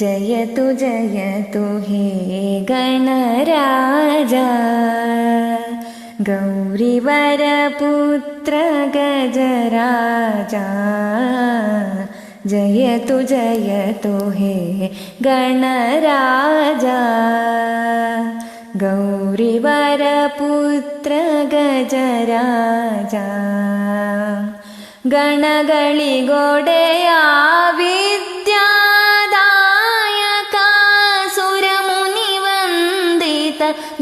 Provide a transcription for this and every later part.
जयतु जयतु हे गणराजा गौरिवरपुत्र गजराजा जयतु जयतु हे गणराजा गौरिवरपुत्र गजराजा गणगणिगोडेया विद्यादायका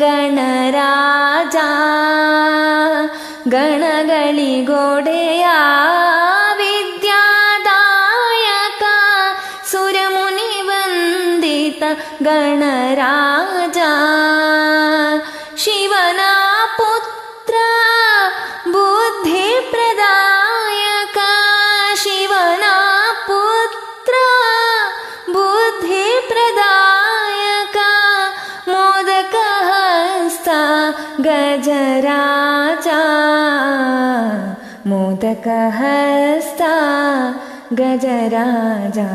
गणराजा गणगणिगोडेया विद्यादायका सुरमुनिवन्दित गजराजा मोदकहस्ता गजराजा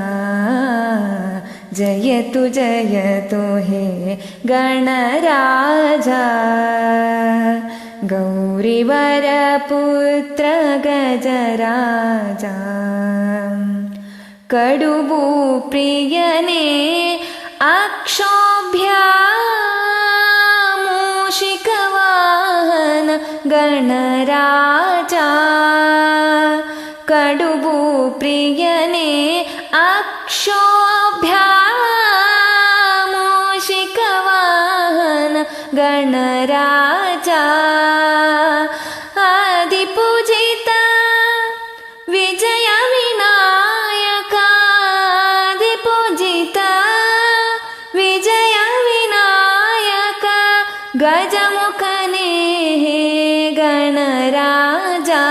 जयतु जयतु हे गणराजा गौरिवरपुत्र गजराजा कडुबु प्रियने अक्षोभ्या गणराजा। कडुबु प्रियने अक्षोभ्या मूषिकवाहन गणराजा। आदिपूजिता विजयविनायकादिपूजिता विजयविनायक गजमुखने हे गणराजा।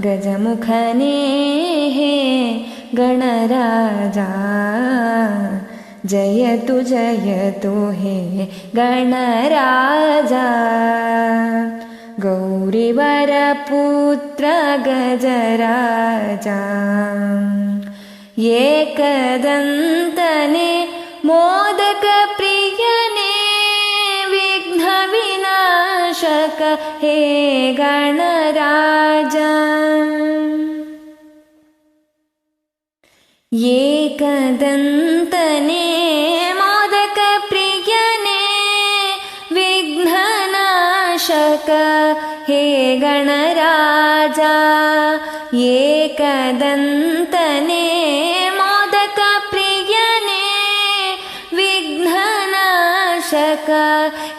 गजमुखने गणराजा। जयतु जयतु हे गणराजा। गौरिवरपुत्र गजराजा। एकदन्तने मोदकप्रियने विघ्नविनाशक हे गणराजा। एकदन्तने मोदकप्रियने विघ्ननाशक हे गणराजा। एकदन्तने विघ्ननाशक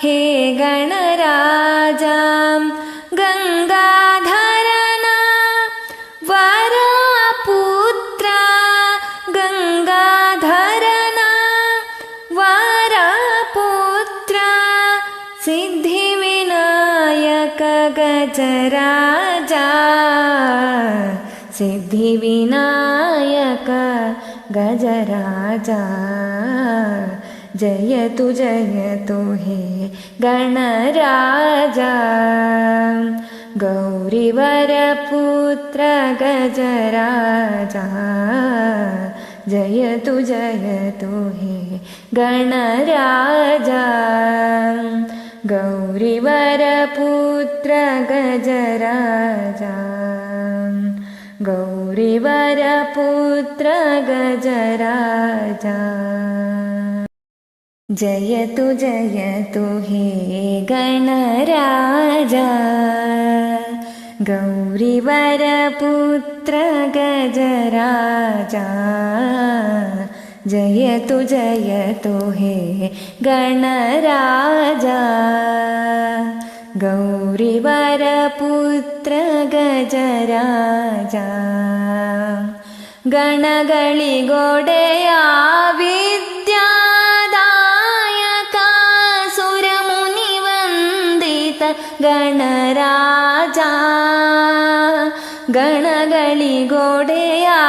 हे गणराजा गङ्गाधरना वरपुत्र गङ्गाधरना वरपुत्र सिद्धिविनायक गजराजा सिद्धिविनायक गजराजा जयतु जयतु हे गणराजा। गौरिवरपुत्र गजराजा। जयतु जयतु हे गणराजा। गौरिवरपुत्र गजराजा। गौरिवरपुत्र गजराजा। जयतु जयतु हे गणराजा गौरिवरपुत्र गजराजा जयतु जयतु हे गणराजा गौरिवरपुत्र गजराजा गणगणिगोडेया विद्यादायका गणराजा। गणगणिगोडेया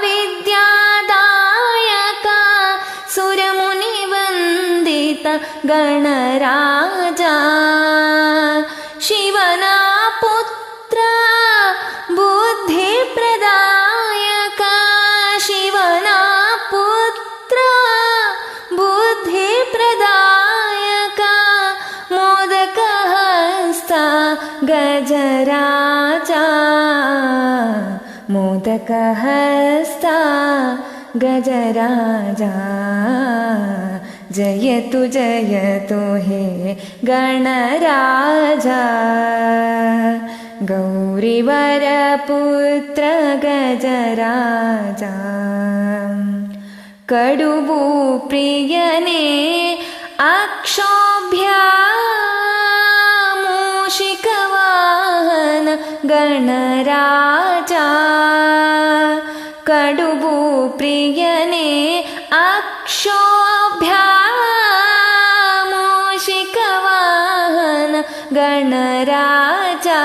विद्यादायका सुरमुनिवन्दित गणराजा गजराजा मोदकहस्ता गजराजा जयतु जयतु हे गणराजा गौरिवरपुत्र गजराजा कडुबु प्रियने अक्षोभ्या ഗണരാജാ. കടുഭൂപ്രിയനെ അക്ഷോഭ്യാമോഷികവാഹന ഗണരാജാ.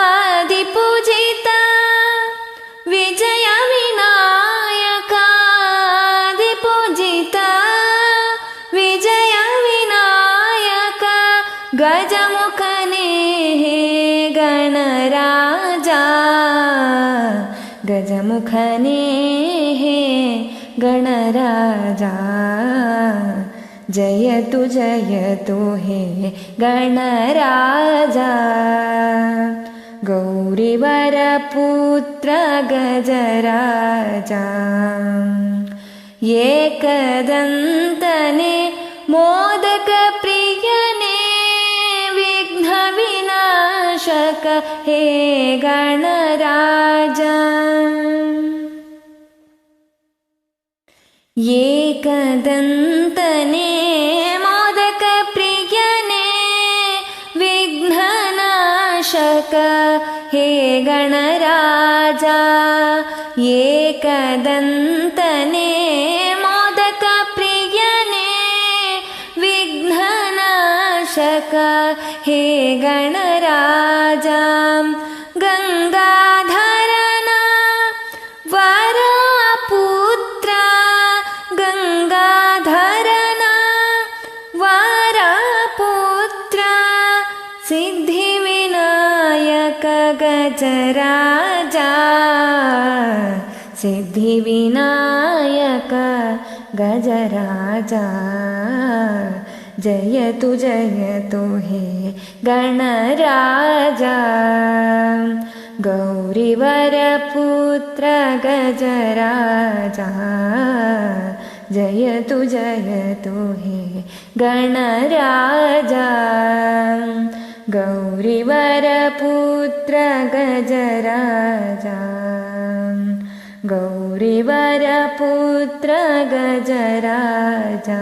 ആദിപൂജിത വിജയ വിനായകാദിപൂജിത വിജയ ഗജമുഖനേ. गणराजा। गजमुखने हे गणराजा। जयतु जयतु हे गणराजा। गौरिवरपुत्र गजराजा एकदन्तने मोदकप्रियने विघ्नविनाशक हे गणराजा। एकदन्तने मोदकप्रियने विघ्ननाशक हे गणराजा। एकदन्तने मोदकप्रियने विघ्ननाशक हे गणराजा गजराजा सिद्धिविनायक गजराजा। जयतु जयतु हे गणराजा। गौरिवरपुत्र गजराजा। जयतु जयतु हे गणराजा गौरिवरपुत्र गजराजा गौरिवरपुत्र गजराजा